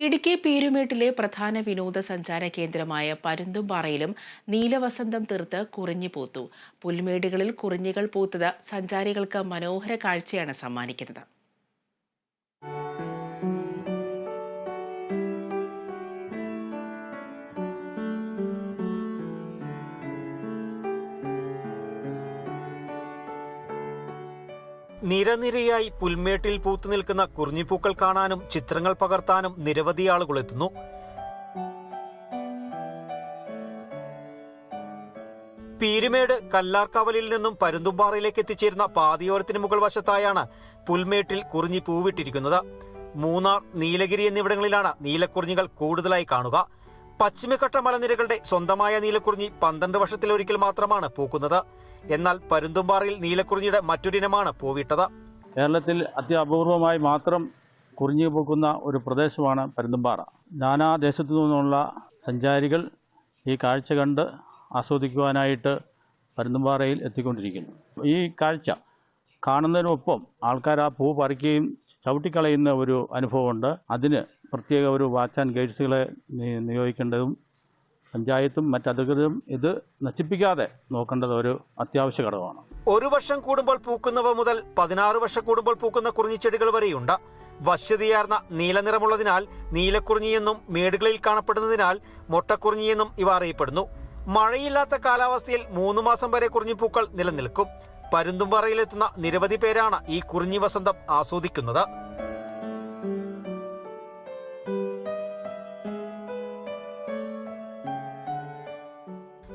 ഇടുക്കി പീരുമേട്ടിലെ പ്രധാന വിനോദസഞ്ചാര കേന്ദ്രമായ പരുന്തുംപാറയിലും നീലവസന്തം തീർത്ത് കുറിഞ്ഞു പൂത്തു. പുൽമേടുകളിൽ കുറിഞ്ഞികൾ പൂത്തത് സഞ്ചാരികൾക്ക് മനോഹര കാഴ്ചയാണ് സമ്മാനിക്കുന്നത്. നിരനിരയായി പുൽമേട്ടിൽ പൂത്തു നിൽക്കുന്ന കുറിഞ്ഞിപ്പൂക്കൾ കാണാനും ചിത്രങ്ങൾ പകർത്താനും നിരവധി ആളുകൾ എത്തുന്നു. പീരുമേട് കല്ലാർക്കവലിൽ നിന്നും പരുന്തുംപാറയിലേക്ക് എത്തിച്ചേരുന്ന പാതയോരത്തിന് മുകൾ വശത്തായാണ് പുൽമേട്ടിൽ കുറിഞ്ഞി പൂവിട്ടിരിക്കുന്നത് മൂന്നാർ നീലഗിരി എന്നിവിടങ്ങളിലാണ് നീലക്കുറിഞ്ഞികൾ കൂടുതലായി കാണുക. പശ്ചിമഘട്ട മലനിരകളുടെ സ്വന്തമായ നീലക്കുറിഞ്ഞി പന്ത്രണ്ട് വർഷത്തിലൊരിക്കൽ മാത്രമാണ് പൂക്കുന്നത്. എന്നാൽ പരുന്തുംപാറയിൽ നീലക്കുറിഞ്ഞിയുടെ മറ്റൊരിനമാണ് പൂവിട്ടത്. കേരളത്തിൽ അത്യപൂർവമായി മാത്രം കുറിഞ്ഞു പൂക്കുന്ന ഒരു പ്രദേശമാണ് പരുന്തുംപാറ നാനാ ദേശത്തു നിന്നുള്ള സഞ്ചാരികൾ ഈ കാഴ്ച കണ്ട് ആസ്വദിക്കുവാനായിട്ട് പരുന്തുംപാറയിൽ എത്തിക്കൊണ്ടിരിക്കുന്നു. ഈ കാഴ്ച കാണുന്നതിനൊപ്പം ആൾക്കാർ ആ പൂ പറിക്കുകയും ചവിട്ടിക്കളയുന്ന ഒരു അനുഭവമുണ്ട്. അതിന് പ്രത്യേക ഒരു വാച്ച് ആൻഡ് ഗൈഡ്സുകളെ നിയോഗിക്കേണ്ടതും പഞ്ചായത്തും മറ്റധികൃതരും ഇത് നശിപ്പിക്കാതെ നോക്കേണ്ടത് ഒരു അത്യാവശ്യ ഘടകമാണ്. ഒരു വർഷം കൂടുമ്പോൾ പൂക്കുന്നവ മുതൽ പതിനാറ് വർഷം കൂടുമ്പോൾ പൂക്കുന്ന കുറിഞ്ഞിച്ചെടികൾ വരെയുണ്ട്. വശ്യതയാർന്ന നീലനിറമുള്ളതിനാൽ നീലക്കുറിഞ്ഞിയെന്നും മേടുകളിൽ കാണപ്പെടുന്നതിനാൽ മൊട്ടക്കുറിഞ്ഞിയെന്നും ഇവ അറിയപ്പെടുന്നു. മഴയില്ലാത്ത കാലാവസ്ഥയിൽ മൂന്ന് മാസം വരെ കുറിഞ്ഞിപ്പൂക്കൾ നിലനിൽക്കും. പരുന്തുംപാറയിലെത്തുന്ന നിരവധി പേരാണ് ഈ കുറിഞ്ഞി വസന്തം ആസ്വദിക്കുന്നത്.